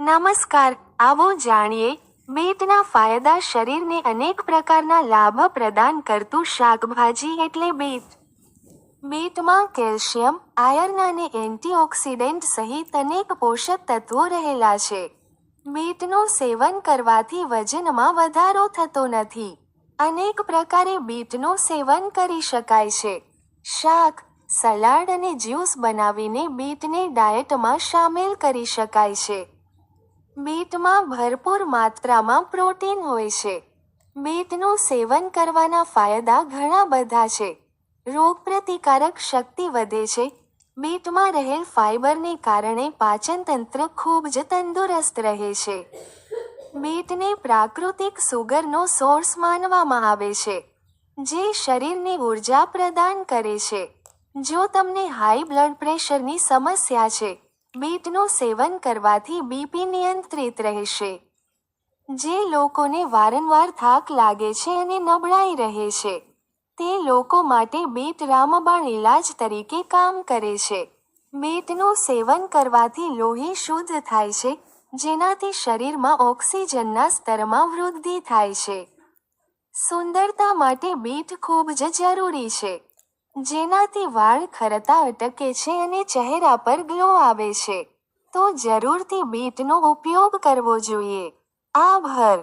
નમસ્કાર, આવો જાણીએ બીટના ફાયદા શરીરને અનેક પ્રકારના લાભ પ્રદાન કરતું શાકભાજી એટલે બીટ બીટમાં કેલ્શિયમ, આયર્ન અને એન્ટીઓક્સિડન્ટ સહિત અનેક પોષક તત્વો રહેલા છે. બીટનું સેવન કરવાથી વજનમાં વધારો થતો નથી. અનેક પ્રકારે બીટનું સેવન કરી શકાય છે. શાક, સલાડ અને જ્યુસ બનાવીને બીટને ડાયટમાં સામેલ કરી શકાય છે. બીટમાં ભરપૂર માત્રામાં પ્રોટીન હોય છે. બીટનું સેવન કરવાના ફાયદા ઘણા બધા છે. રોગપ્રતિકારક શક્તિ વધે છે. બીટમાં રહેલ ફાઇબરને કારણે પાચન તંત્ર ખૂબ જ તંદુરસ્ત રહે છે. બીટને પ્રાકૃતિક સુગરનો સોર્સ માનવામાં આવે છે, જે શરીરને ઊર્જા પ્રદાન કરે છે. જો તમને હાઈ બ્લડ પ્રેશરની સમસ્યા છે બીટનું સેવન કરવાથી બીપી નિયંત્રિત રહેશે. જે લોકોને વારંવાર થાક લાગે છે અને નબળાઈ રહે છે, તે લોકો માટે બીટ રામબાણ ઇલાજ તરીકે કામ કરે છે. બીટનું સેવન કરવાથી લોહી શુદ્ધ થાય છે, જેનાથી શરીરમાં ઓક્સિજનના સ્તરમાં વૃદ્ધિ થાય છે. સુંદરતા માટે બીટ ખૂબ જ જરૂરી છે. જેનાથી વાળ ખરતા અટકે છે અને ચહેરા પર ગ્લો આવે છે. તો જરૂરથી બીટનો ઉપયોગ કરવો જોઈએ. આભાર.